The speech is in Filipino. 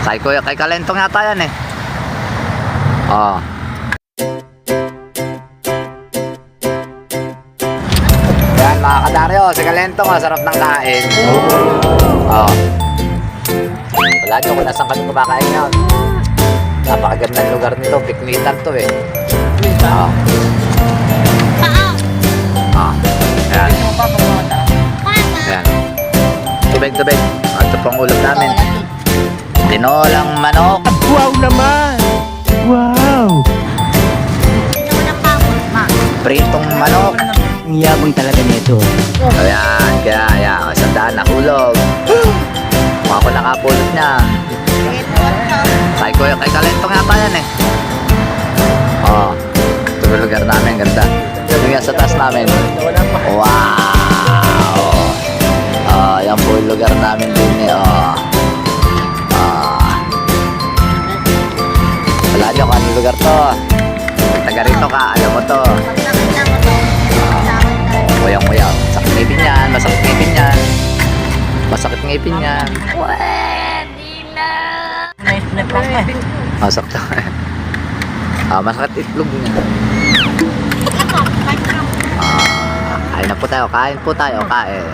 Kay Kuya, kay Kalentong yata yan eh. Oh. Yan mga kadaryo, si Kalentong, masarap ng kain. Oh. Wala nyo kung nasan kami kumakain ngayon. Napakagandang lugar nito, piknitan to eh. Oh. Ah. Ayan. Ayan. Tubig, tubig. Ito pong ulam namin. Tinolang manok. Wow naman! Wow! Pritong manok. Ang yabang talaga nito. Ayan, kaya, ayan. Isang daan na hulog. Kung ako nakapulot niya. Kay Kuya, kay Kalentong yata yan eh. Oo. Ito yung lugar namin, ganda. Yung yan sa taas namin. Wow! Oh, yan po yung lugar namin din eh. Oh. Lugar to. Taga rito ka, alam mo to. Kuyang kuya. Sakit ngipin yan, masakit ngipin yan. Masakit ngipin yan. Masakit. ah, masakit itlog niya. Ah, kain na po tayo, kain po tayo, kain.